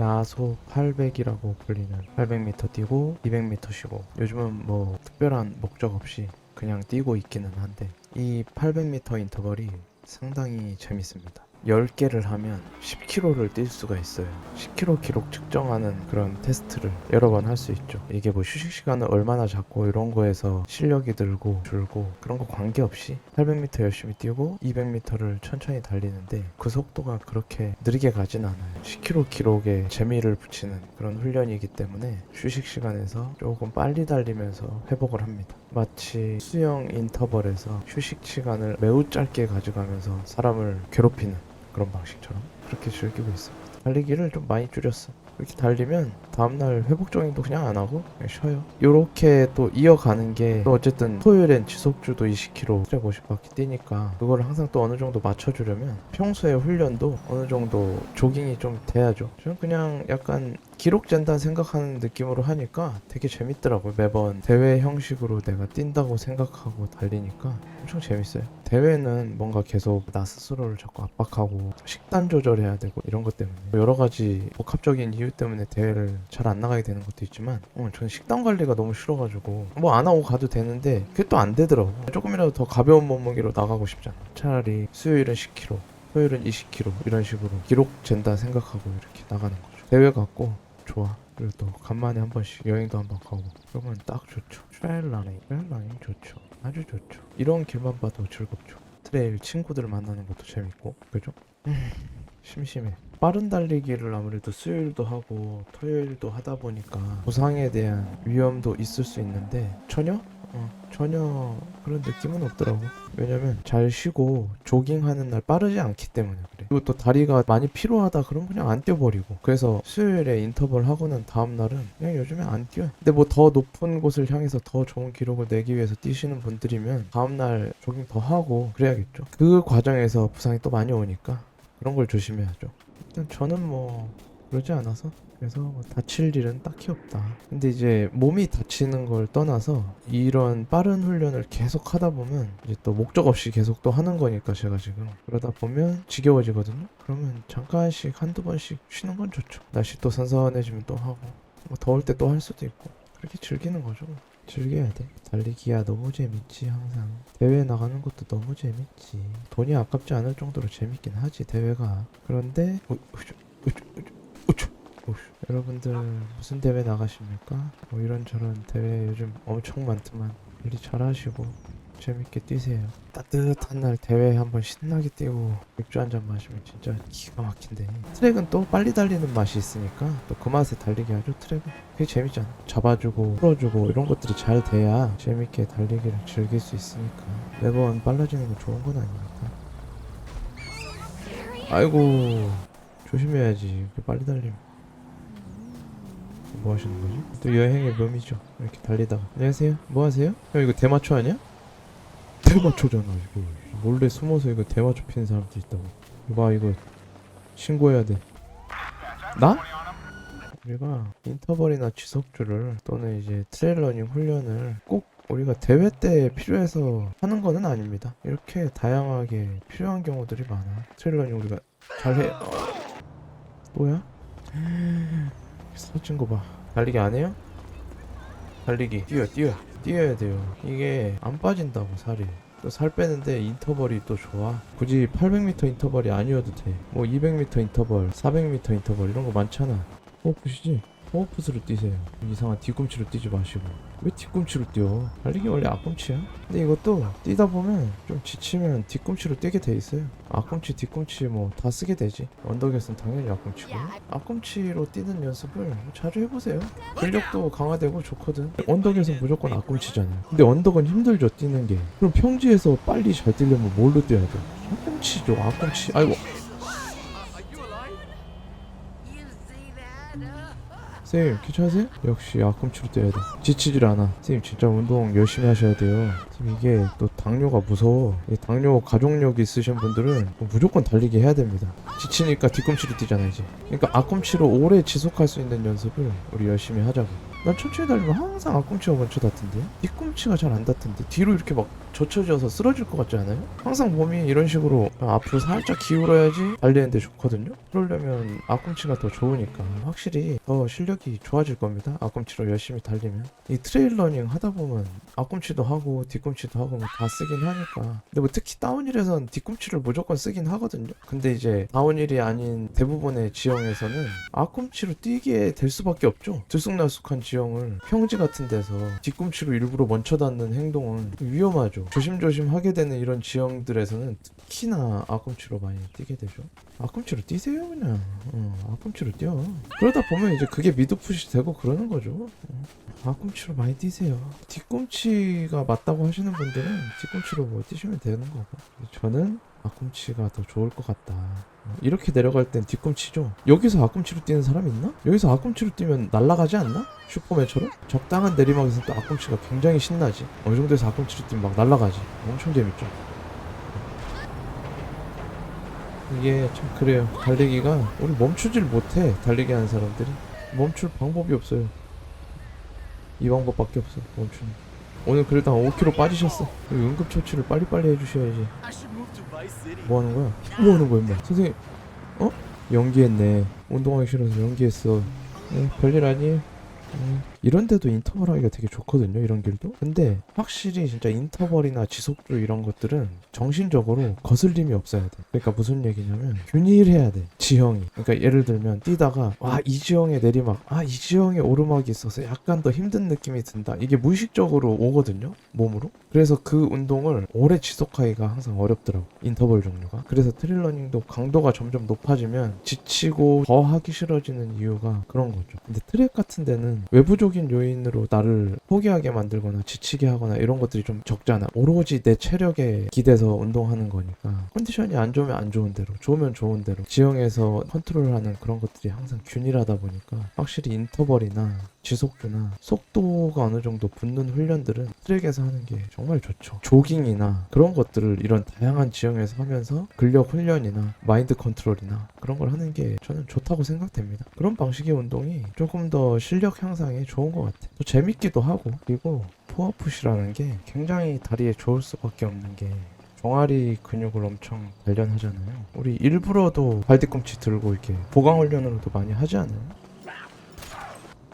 야소 800이라고 불리는 800m 뛰고 200m 쉬고 요즘은 뭐 특별한 목적 없이 그냥 뛰고 있기는 한데 이 800m 인터벌이 상당히 재밌습니다. 10개를 하면 10km를 뛸 수가 있어요. 10km 기록 측정하는 그런 테스트를 여러 번 할 수 있죠. 이게 뭐 휴식 시간을 얼마나 잡고 이런 거에서 실력이 늘고 줄고 그런 거 관계없이 800m 열심히 뛰고 200m를 천천히 달리는데 그 속도가 그렇게 느리게 가진 않아요. 10km 기록에 재미를 붙이는 그런 훈련이기 때문에 휴식 시간에서 조금 빨리 달리면서 회복을 합니다. 마치 수영 인터벌에서 휴식 시간을 매우 짧게 가져가면서 사람을 괴롭히는 그런 방식처럼 그렇게 즐기고 있습니다. 달리기를 좀 많이 줄였어. 이렇게 달리면 다음날 회복 정행도 그냥 안 하고 그냥 쉬어요. 이렇게 또 이어가는 게 또 어쨌든 토요일엔 지속주도 20km, 트랙 50바퀴 뛰니까 그거를 항상 또 어느 정도 맞춰주려면 평소에 훈련도 어느 정도 조깅이 좀 돼야죠. 저는 그냥 약간 기록 잰다 생각하는 느낌으로 하니까 되게 재밌더라고요. 매번 대회 형식으로 내가 뛴다고 생각하고 달리니까 엄청 재밌어요. 대회는 뭔가 계속 나 스스로를 자꾸 압박하고 식단 조절해야 되고 이런 것 때문에 여러 가지 복합적인 이유 때문에 대회를 잘 안 나가게 되는 것도 있지만 어, 저는 식단 관리가 너무 싫어가지고 뭐 안 하고 가도 되는데 그게 또 안 되더라고. 조금이라도 더 가벼운 몸무게로 나가고 싶잖아. 차라리 수요일은 10kg, 토요일은 20kg 이런 식으로 기록 잰다 생각하고 이렇게 나가는 거죠. 대회 갖고 좋아. 그리고 또 간만에 한 번씩 여행도 한 번 가고 그러면 딱 좋죠. 트레일 러닝, 트레일 러닝 좋죠. 아주 좋죠. 이런 길만 봐도 즐겁죠. 트레일 친구들 만나는 것도 재밌고 그죠? 음, 심심해. 빠른 달리기를 아무래도 수요일도 하고 토요일도 하다 보니까 부상에 대한 위험도 있을 수 있는데 전혀 어, 전혀 그런 느낌은 없더라고. 왜냐면 잘 쉬고 조깅하는 날 빠르지 않기 때문에 그래. 그리고 또 다리가 많이 피로하다 그럼 그냥 안 뛰어버리고. 그래서 수요일에 인터벌 하고는 다음 날은 그냥 요즘에 안 뛰어요. 근데 뭐 더 높은 곳을 향해서 더 좋은 기록을 내기 위해서 뛰시는 분들이면 다음 날 조깅 더 하고 그래야겠죠. 그 과정에서 부상이 또 많이 오니까 그런 걸 조심해야죠. 일단 저는 뭐 그러지 않아서 그래서 뭐 다칠 일은 딱히 없다. 근데 이제 몸이 다치는 걸 떠나서 이런 빠른 훈련을 계속 하다 보면 이제 또 목적 없이 계속 또 하는 거니까 제가 지금 그러다 보면 지겨워지거든요. 그러면 잠깐씩 한두 번씩 쉬는 건 좋죠. 날씨 또 선선해지면 또 하고 뭐 더울 때 또 할 수도 있고 그렇게 즐기는 거죠. 즐겨야 돼. 달리기야 너무 재밌지 항상. 대회 나가는 것도 너무 재밌지. 돈이 아깝지 않을 정도로 재밌긴 하지 대회가. 그런데 어, 으쌰, 으쌰, 으쌰, 으쌰. 오씨, 여러분들 무슨 대회 나가십니까? 뭐 이런저런 대회 요즘 엄청 많지만 관리 잘하시고 재밌게 뛰세요. 따뜻한 날 대회 한번 신나게 뛰고 맥주 한 잔 마시면 진짜 기가 막힌데. 트랙은 또 빨리 달리는 맛이 있으니까 또 그 맛에 달리게 하죠 트랙은 그게 재밌잖아. 잡아주고 풀어주고 이런 것들이 잘 돼야 재밌게 달리기를 즐길 수 있으니까. 매번 빨라지는 건 좋은 건 아니니까 아이고 조심해야지. 빨리 달리면 뭐 하시는 거지? 또 여행의 묘미죠. 이렇게 달리다가 안녕하세요. 뭐 하세요? 형 이거 대마초 아니야? 대마초잖아 이거. 몰래 숨어서 이거 대마초 피는 사람도 있다고. 봐 이거 신고해야 돼. 나? 우리가 인터벌이나 지속주를 또는 이제 트레일러닝 훈련을 꼭 우리가 대회 때 필요해서 하는 거는 아닙니다. 이렇게 다양하게 필요한 경우들이 많아. 트레일러닝 우리가 잘해. 어. 뭐야? 살찐 거 봐. 달리기 안 해요? 달리기. 뛰어, 뛰어. 뛰어야 돼요. 이게 안 빠진다고, 살이. 또 살 빼는데 인터벌이 또 좋아. 굳이 800m 인터벌이 아니어도 돼. 뭐 200m 인터벌, 400m 인터벌 이런 거 많잖아. 호흡푸시지? 호흡푸스로 뛰세요. 이상한 뒤꿈치로 뛰지 마시고. 왜 뒤꿈치로 뛰어? 달리기 원래 앞꿈치야. 근데 이것도 뛰다 보면 좀 지치면 뒤꿈치로 뛰게 돼 있어요. 앞꿈치, 뒤꿈치 뭐 다 쓰게 되지. 언덕에서는 당연히 앞꿈치고. 앞꿈치로 뛰는 연습을 뭐 자주 해보세요. 근력도 강화되고 좋거든. 언덕에서 무조건 앞꿈치잖아요. 근데 언덕은 힘들죠, 뛰는 게. 그럼 평지에서 빨리 잘 뛰려면 뭘로 뛰어야 돼? 앞꿈치 죠, 앞꿈치. 아이고. 선생님 괜찮으세요? 역시 앞꿈치로 뛰어야 돼. 지치질 않아. 선생님 진짜 운동 열심히 하셔야 돼요. 이게 또 당뇨가 무서워. 이 당뇨 가족력 있으신 분들은 무조건 달리기 해야 됩니다. 지치니까 뒤꿈치로 뛰잖아 이제. 그러니까 앞꿈치로 오래 지속할 수 있는 연습을 우리 열심히 하자고 난 천천히 달리면 항상 앞꿈치가 먼저 닿던데? 뒤꿈치가 잘 안 닿던데? 뒤로 이렇게 막 젖혀져서 쓰러질 것 같지 않아요? 항상 몸이 이런 식으로 앞으로 살짝 기울어야지 달리는데 좋거든요? 그러려면 앞꿈치가 더 좋으니까 확실히 더 실력이 좋아질 겁니다. 앞꿈치로 열심히 달리면. 이 트레일 러닝 하다 보면 앞꿈치도 하고 뒤꿈치도 하고 뭐다 쓰긴 하니까. 근데 뭐 특히 다운힐에선 뒤꿈치를 무조건 쓰긴 하거든요? 근데 이제 다운힐이 아닌 대부분의 지형에서는 앞꿈치로 뛰게 될 수밖에 없죠? 들쑥날쑥한 지형을 평지 같은 데서 뒤꿈치로 일부러 먼쳐 닿는 행동은 위험하죠 조심조심 하게 되는 이런 지형들에서는 특히나 앞꿈치로 많이 뛰게 되죠 앞꿈치로 뛰세요 그냥 어, 앞꿈치로 뛰어 그러다 보면 이제 그게 미드풋이 되고 그러는 거죠 어. 앞꿈치로 많이 뛰세요. 뒤꿈치가 맞다고 하시는 분들은 뒤꿈치로 뭐 뛰시면 되는 거고. 저는 앞꿈치가 더 좋을 것 같다. 어, 이렇게 내려갈 땐 뒤꿈치죠. 여기서 앞꿈치로 뛰는 사람 있나? 여기서 앞꿈치로 뛰면 날아가지 않나? 슈퍼맨처럼? 적당한 내리막에서 또 앞꿈치가 굉장히 신나지. 어느 정도에서 앞꿈치로 뛰면 막 날아가지. 엄청 재밌죠. 이게 참 그래요. 달리기가 우리 멈추질 못해. 달리기 하는 사람들이 멈출 방법이 없어요. 이 방법밖에 없어 멈추는 오늘 그래도 한 5kg 빠지셨어 응급처치를 빨리빨리 해주셔야지. 뭐 하는 거야? 뭐 하는 거야 임마 선생님 어? 연기했네 운동하기 싫어서 연기했어 네, 별일 아니에요 음, 이런 데도 인터벌 하기가 되게 좋거든요 이런 길도. 근데 확실히 진짜 인터벌이나 지속주 이런 것들은 정신적으로 거슬림이 없어야 돼. 그러니까 무슨 얘기냐면 균일해야 돼 지형이. 그러니까 예를 들면 뛰다가 와 이 지형에 내리막 아 이 지형에 오르막이 있어서 약간 더 힘든 느낌이 든다. 이게 무의식적으로 오거든요 몸으로. 그래서 그 운동을 오래 지속하기가 항상 어렵더라고 인터벌 종류가. 그래서 트릴러닝도 강도가 점점 높아지면 지치고 더 하기 싫어지는 이유가 그런 거죠. 근데 트랙 같은 데는 외부적 인 요인으로 나를 포기하게 만들거나 지치게 하거나 이런 것들이 좀 적잖아 오로지 내 체력에 기대서 운동하는 거니까 컨디션이 안 좋으면 안 좋은 대로 좋으면 좋은 대로 지형에서 컨트롤하는 그런 것들이 항상 균일하다 보니까 확실히 인터벌이나 지속주나 속도가 어느 정도 붙는 훈련들은 트랙에서 하는 게 정말 좋죠. 조깅이나 그런 것들을 이런 다양한 지형에서 하면서 근력 훈련이나 마인드 컨트롤이나 그런 걸 하는 게 저는 좋다고 생각됩니다. 그런 방식의 운동이 조금 더 실력 향상에 좋은 것 같아요. 또 재밌기도 하고 그리고 포어풋이라는 게 굉장히 다리에 좋을 수밖에 없는 게 종아리 근육을 엄청 단련하잖아요. 우리 일부러도 발뒤꿈치 들고 이렇게 보강 훈련으로도 많이 하지 않아요?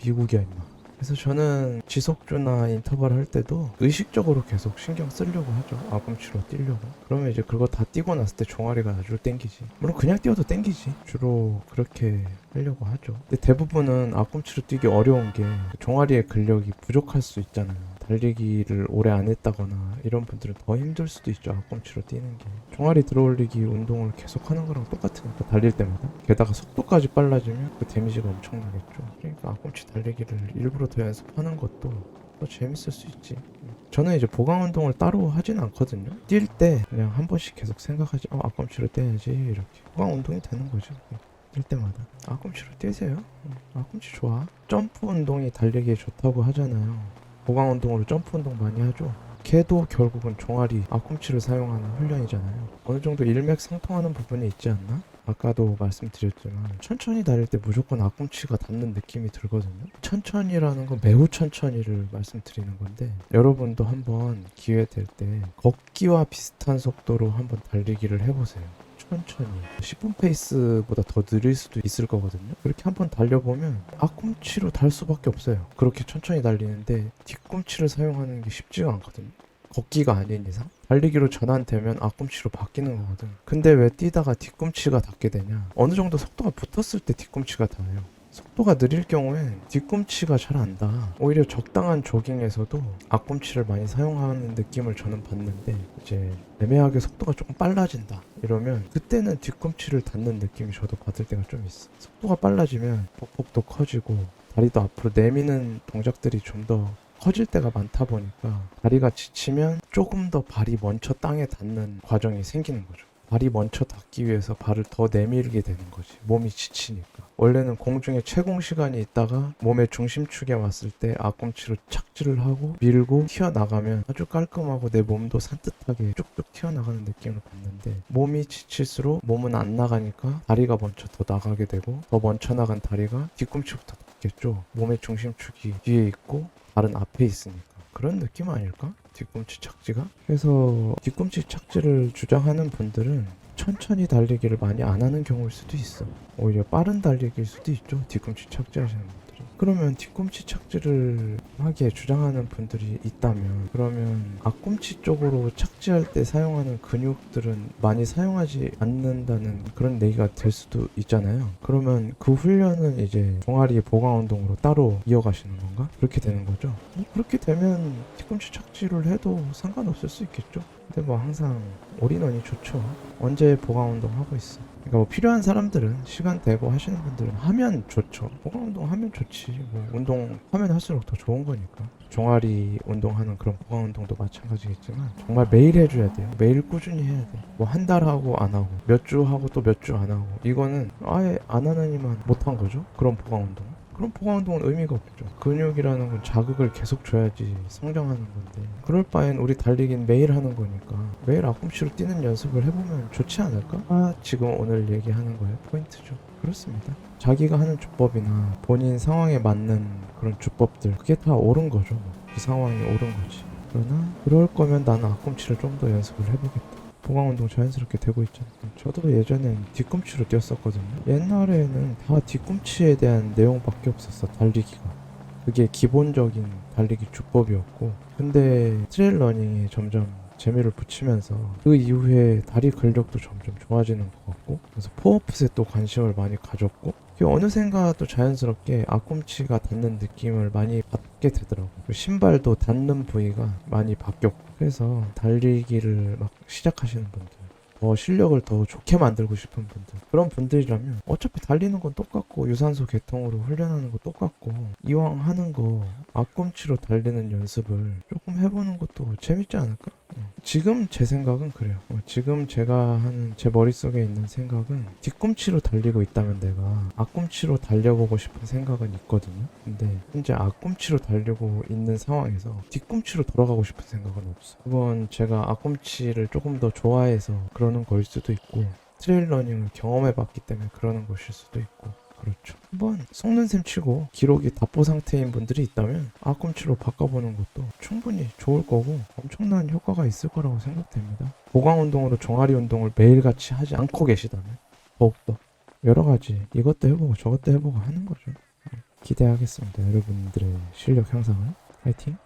미국이야 임마 그래서 저는 지속주나 인터벌 할 때도 의식적으로 계속 신경 쓰려고 하죠. 앞꿈치로 뛰려고. 그러면 이제 그거 다 뛰고 났을 때 종아리가 아주 땡기지. 물론 그냥 뛰어도 땡기지. 주로 그렇게 하려고 하죠. 근데 대부분은 앞꿈치로 뛰기 어려운 게 종아리의 근력이 부족할 수 있잖아요 달리기를 오래 안 했다거나 이런 분들은 더 힘들 수도 있죠. 앞꿈치로 뛰는 게. 종아리 들어올리기 운동을 계속 하는 거랑 똑같으니까 달릴 때마다. 게다가 속도까지 빨라지면 그 데미지가 엄청나겠죠. 그러니까 앞꿈치 달리기를 일부러 더 연습하는 것도 더 재밌을 수 있지. 저는 이제 보강 운동을 따로 하진 않거든요. 뛸 때 그냥 한 번씩 계속 생각하지 어 앞꿈치로 떼야지 이렇게. 보강 운동이 되는 거죠. 뛸 때마다. 앞꿈치로 뛰세요. 음, 앞꿈치 좋아. 점프 운동이 달리기에 좋다고 하잖아요 보강 운동으로 점프 운동 많이 하죠. 걔도 결국은 종아리, 앞꿈치를 사용하는 훈련이잖아요. 어느 정도 일맥상통하는 부분이 있지 않나? 아까도 말씀드렸지만 천천히 달릴 때 무조건 앞꿈치가 닿는 느낌이 들거든요. 천천히라는 건 매우 천천히를 말씀드리는 건데 여러분도 한번 기회 될 때 걷기와 비슷한 속도로 한번 달리기를 해보세요. 천천히. 10분 페이스보다 더 느릴 수도 있을 거거든요. 그렇게 한번 달려보면 앞꿈치로 달 수밖에 없어요. 그렇게 천천히 달리는데 뒤꿈치를 사용하는 게 쉽지가 않거든요. 걷기가 아닌 이상. 달리기로 전환되면 앞꿈치로 바뀌는 거거든. 근데 왜 뛰다가 뒤꿈치가 닿게 되냐? 어느 정도 속도가 붙었을 때 뒤꿈치가 닿아요 속도가 느릴 경우엔 뒤꿈치가 잘안 닿아. 오히려 적당한 조깅에서도 앞꿈치를 많이 사용하는 느낌을 저는 받는데 이제 애매하게 속도가 조금 빨라진다 이러면 그때는 뒤꿈치를 닿는 느낌이 저도 받을 때가 좀 있어. 속도가 빨라지면 복복도 커지고 다리도 앞으로 내미는 동작들이 좀 더 커질 때가 많다 보니까 다리가 지치면 조금 더 발이 먼저 땅에 닿는 과정이 생기는 거죠. 발이 먼저 닿기 위해서 발을 더 내밀게 되는 거지. 몸이 지치니까. 원래는 공중에 채공 시간이 있다가 몸의 중심축에 왔을 때 앞꿈치로 착지를 하고 밀고 튀어나가면 아주 깔끔하고 내 몸도 산뜻하게 쭉쭉 튀어나가는 느낌을 받는데 몸이 지칠수록 몸은 안 나가니까 다리가 먼저 더 나가게 되고 더 먼저 나간 다리가 뒤꿈치부터 닿게 있겠죠. 몸의 중심축이 뒤에 있고 발은 앞에 있으니까 그런 느낌 아닐까? 뒤꿈치 착지가? 그래서 뒤꿈치 착지를 주장하는 분들은 천천히 달리기를 많이 안 하는 경우일 수도 있어. 오히려 빠른 달리기일 수도 있죠. 뒤꿈치 착지하시는 분들이. 그러면 뒤꿈치 착지를 하기에 주장하는 분들이 있다면 그러면 앞꿈치 쪽으로 착지할 때 사용하는 근육들은 많이 사용하지 않는다는 그런 얘기가 될 수도 있잖아요. 그러면 그 훈련은 이제 종아리 보강 운동으로 따로 이어가시는 건가? 그렇게 되는 거죠. 뭐 그렇게 되면 뒤꿈치 착지를 해도 상관없을 수 있겠죠. 근데 뭐 항상 올인원이 좋죠. 언제 보강 운동 하고 있어. 그러니까 뭐 필요한 사람들은 시간 되고 하시는 분들은 하면 좋죠. 보강 운동 하면 좋지. 뭐 운동 하면 할수록 더 좋은 거니까. 종아리 운동하는 그런 보강 운동도 마찬가지겠지만 정말 매일 해줘야 돼요. 매일 꾸준히 해야 돼. 뭐 한 달 하고 안 하고 몇 주 하고 또 몇 주 안 하고 이거는 아예 안 하느니만 못한 거죠. 그런 보강 운동. 그런 보강 운동은 의미가 없죠. 근육이라는 건 자극을 계속 줘야지 성장하는 건데 그럴 바엔 우리 달리기는 매일 하는 거니까 매일 앞꿈치로 뛰는 연습을 해보면 좋지 않을까? 아 지금 오늘 얘기하는 거예요. 포인트죠. 그렇습니다. 자기가 하는 주법이나 본인 상황에 맞는 그런 주법들 그게 다 옳은 거죠. 뭐그 상황이 옳은 거지. 그러나 그럴 거면 나는 앞꿈치를 좀 더 연습을 해보겠다. 보강 운동 자연스럽게 되고 있잖아요. 저도 예전엔 뒤꿈치로 뛰었었거든요. 옛날에는 다 뒤꿈치에 대한 내용밖에 없었어. 달리기가. 그게 기본적인 달리기 주법이었고 근데 트레일 러닝에 점점 재미를 붙이면서 그 이후에 다리 근력도 점점 좋아지는 것 같고 그래서 포어풋에 또 관심을 많이 가졌고 어느샌가 또 자연스럽게 앞꿈치가 닿는 느낌을 많이 받게 되더라고 요 신발도 닿는 부위가 많이 바뀌었고 그래서 달리기를 막 시작하시는 분들 더 실력을 더 좋게 만들고 싶은 분들 그런 분들이라면 어차피 달리는 건 똑같고 유산소 계통으로 훈련하는 거 똑같고 이왕 하는 거 앞꿈치로 달리는 연습을 조금 해보는 것도 재밌지 않을까? 어. 지금 제 생각은 그래요. 어, 지금 제가 하는 제 머릿속에 있는 생각은 뒤꿈치로 달리고 있다면 내가 앞꿈치로 달려보고 싶은 생각은 있거든요. 근데 현재 앞꿈치로 달리고 있는 상황에서 뒤꿈치로 돌아가고 싶은 생각은 없어. 그건 제가 앞꿈치를 조금 더 좋아해서 그러는 거일 수도 있고 트레일 러닝을 경험해 봤기 때문에 그러는 것일 수도 있고 그렇죠. 한번 속는 셈 치고 기록이 답보 상태인 분들이 있다면 앞꿈치로 바꿔보는 것도 충분히 좋을 거고 엄청난 효과가 있을 거라고 생각됩니다. 보강 운동으로 종아리 운동을 매일같이 하지 않고 계시다면 더욱더 여러 가지 이것도 해보고 저것도 해보고 하는 거죠. 기대하겠습니다. 여러분들의 실력 향상을. 파이팅!